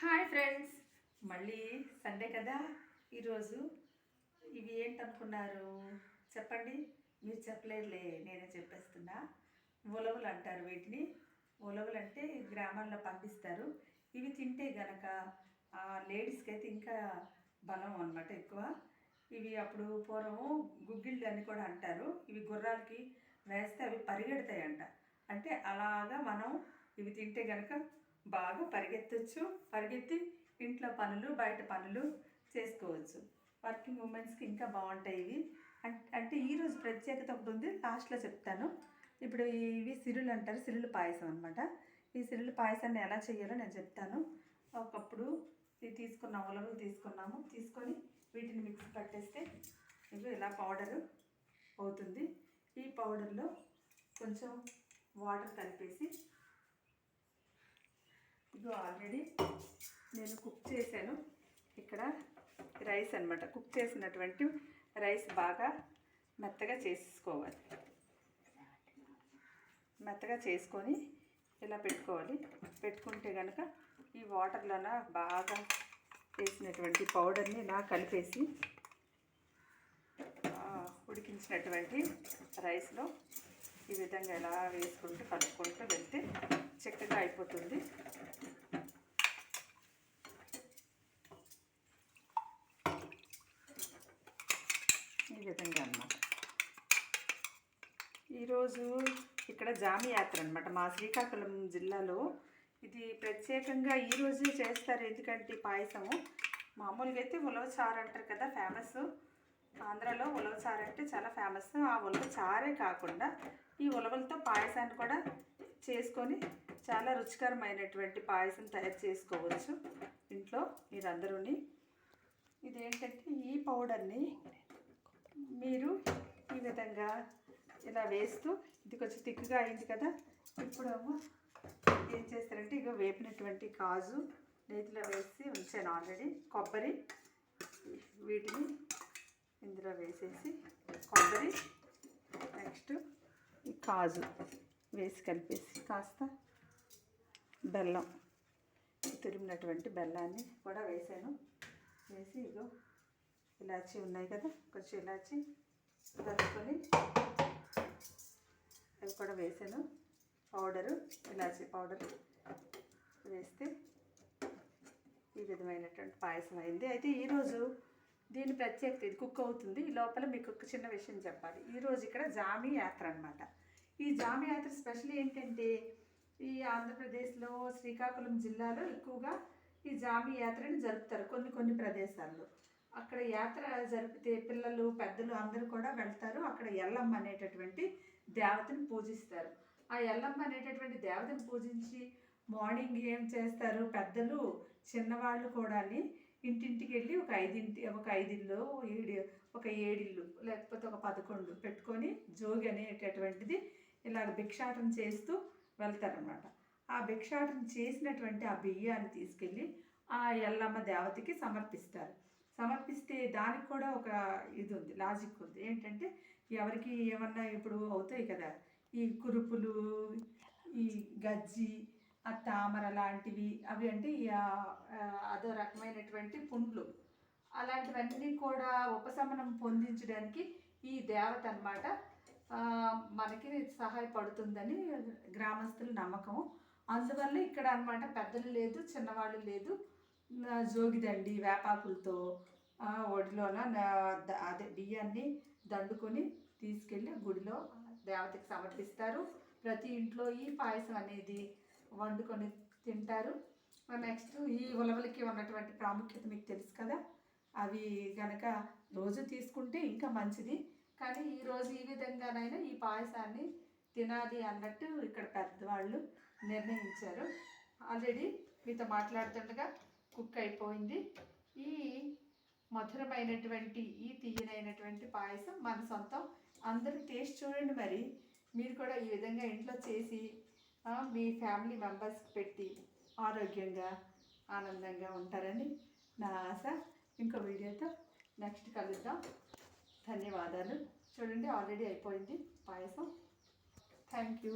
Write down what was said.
Hi friends. మళ్ళీ Sunday కదా. ఈరోజు ఇవి ఏంటనుకున్నారు? చెప్పండి. మీరు చెప్పలేరులే నేనే చెప్పేస్తున్నా. ఉలవలు అంటారు వీటిని. ఉలవలు అంటే గ్రామాల్లో పంపిస్తారు. ఇవి తింటే గనక లేడీస్కి అయితే ఇంకా బలం అన్నమాట ఎక్కువ. ఇవి అప్పుడు పూర్వము గుగ్గిళ్ళు అని కూడా అంటారు. ఇవి గుర్రాలకి వేస్తే అవి పరిగెడతాయంట. అంటే అలాగా మనం ఇవి తింటే గనక బాగా పరిగెత్తచ్చు. పరిగెత్తి ఇంట్లో పనులు బయట పనులు చేసుకోవచ్చు. వర్కింగ్ ఉమెన్స్కి ఇంకా బాగుంటాయి ఇవి. అంటే ఈరోజు ప్రత్యేకత ఒకటి ఉంది లాస్ట్లో చెప్తాను. ఇప్పుడు ఇవి సిరులు అంటారు సిరులు పాయసం అనమాట ఈ సిరులు పాయసాన్ని ఎలా చేయాలో నేను చెప్తాను. ఒకప్పుడు ఇది తీసుకున్నాం ఉలవలు తీసుకున్నాము. తీసుకొని వీటిని మిక్స్ పట్టేస్తే ఇవి ఇలా పౌడరు అవుతుంది. ఈ పౌడర్లో కొంచెం వాటర్ కలిపేసి ఇది ఆల్రెడీ నేను కుక్ చేశాను. ఇక్కడ రైస్ అన్నమాట. కుక్ చేసినటువంటి రైస్ బాగా మెత్తగా చేసుకోవాలి. మెత్తగా చేసుకొని ఇలా పెట్టుకోవాలి. పెట్టుకుంటే కనుక ఈ వాటర్లోన బాగా వేసినటువంటి పౌడర్ని ఇలా కలిపేసి ఉడికించినటువంటి రైస్లో ఈ విధంగా ఎలా వేసుకుంటూ కలుపుకుంటూ వెళ్తే చక్కగా అయిపోతుంది. ఈ విధంగా అన్నమాట. ఈరోజు ఇక్కడ జామి యాత్ర అనమాట మా శ్రీకాకుళం జిల్లాలో ఇది ప్రత్యేకంగా ఈరోజు చేస్తారు. ఎందుకంటే పాయసము. మామూలుగా అయితే ఉలవచారు అంటారు కదా ఫేమస్ ఆంధ్రాలో ఉలవ చారు అంటే చాలా ఫేమస్ ఆ ఉలవ చారే కాకుండా ఈ ఉలవలతో పాయసాన్ని కూడా చేసుకొని చాలా రుచికరమైనటువంటి పాయసం తయారు చేసుకోవచ్చు ఇంట్లో మీరందరూని. ఇదేంటంటే ఈ పౌడర్ని మీరు ఈ విధంగా ఇలా వేస్తూ ఇది కొంచెం తిక్కుగా అయింది కదా ఇప్పుడు ఏం చేస్తారంటే ఇక వేపినటువంటి కాజు నేతిలో వేసి ఉంచాను ఆల్రెడీ. కొబ్బరి వీటిని ఇందులో వేసేసి కొబ్బరి నెక్స్ట్ ఈ కాజు వేసి కలిపేసి కాస్త బెల్లం తురిమినటువంటి బెల్లాన్ని కూడా వేసాను. వేసి ఇగో ఇలాచి ఉన్నాయి కదా కొంచెం ఇలాచి కలుపుకొని అవి కూడా వేసాను. పౌడరు ఇలాచి పౌడర్ వేస్తే ఈ విధమైనటువంటి పాయసం అయింది. అయితే ఈరోజు దీని ప్రత్యేకత ఇది కుక్ అవుతుంది. ఈ లోపల మీకు ఒక చిన్న విషయం చెప్పాలి. ఈరోజు ఇక్కడ జామి యాత్ర అనమాట ఈ జామి యాత్ర స్పెషల్ ఏంటంటే ఈ ఆంధ్రప్రదేశ్లో శ్రీకాకుళం జిల్లాలో ఎక్కువగా ఈ జామి యాత్రని జరుపుతారు కొన్ని కొన్ని ప్రదేశాల్లో. అక్కడ యాత్ర జరిపితే పిల్లలు పెద్దలు అందరూ కూడా వెళ్తారు. అక్కడ ఎల్లమ్మ అనేటటువంటి దేవతని పూజిస్తారు. ఆ ఎల్లమ్మ అనేటటువంటి దేవతని పూజించి మార్నింగ్ ఏం చేస్తారు? పెద్దలు చిన్నవాళ్ళు కూడా ఇంటింటికి వెళ్ళి ఒక ఐదింటి ఒక ఐదిళ్ళు ఏడు ఒక ఏడిల్లు లేకపోతే ఒక పదకొండు పెట్టుకొని జోగి అనేటటువంటిది ఇలాగ భిక్షాటన చేస్తూ వెళ్తారనమాట ఆ భిక్షాటం చేసినటువంటి ఆ బియ్యాన్ని తీసుకెళ్ళి ఆ ఎల్లమ్మ దేవతకి సమర్పిస్తారు. సమర్పిస్తే దానికి కూడా ఒక ఇది ఉంది లాజిక్ ఉంది. ఏంటంటే ఎవరికి ఏమన్నా ఇప్పుడు అవుతాయి కదా ఈ కురుపులు ఈ గజ్జి తామర లాంటివి అవి అంటే అదో రకమైనటువంటి పుండ్లు. అలాంటివన్నీ కూడా ఉపశమనం పొందించడానికి ఈ దేవత అనమాట మనకి సహాయపడుతుందని గ్రామస్తుల నమ్మకం అందువల్ల ఇక్కడ అన్నమాట పెద్దలు లేదు చిన్నవాళ్ళు లేదు. జోగిదండి వేపాకులతో ఒడిలోన అదే బియ్యాన్ని దండుకొని తీసుకెళ్ళి గుడిలో దేవతకి సమర్పిస్తారు. ప్రతి ఇంట్లో ఈ పాయసం అనేది వండుకొని తింటారు. నెక్స్ట్ ఈ ఉలవలకి ఉన్నటువంటి ప్రాముఖ్యత మీకు తెలుసు కదా. అవి కనుక రోజు తీసుకుంటే ఇంకా మంచిది. కానీ ఈరోజు ఈ విధంగానైనా ఈ పాయసాన్ని తినాలి అన్నట్టు ఇక్కడ పెద్దవాళ్ళు నిర్ణయించారు. ఆల్రెడీ మీతో మాట్లాడుతుండగా కుక్ అయిపోయింది. ఈ మధురమైనటువంటి ఈ తీయనైనటువంటి పాయసం మన సొంతం. అందరూ టేస్ట్ చూడండి మరి. మీరు కూడా ఈ విధంగా ఇంట్లో చేసి మీ ఫ్యామిలీ మెంబర్స్ పెట్టి ఆరోగ్యంగా ఆనందంగా ఉంటారని నా ఆశ ఇంకో వీడియోతో నెక్స్ట్ కలుద్దాం. ధన్యవాదాలు. చూడండి ఆల్రెడీ అయిపోయింది పాయసం. Thank you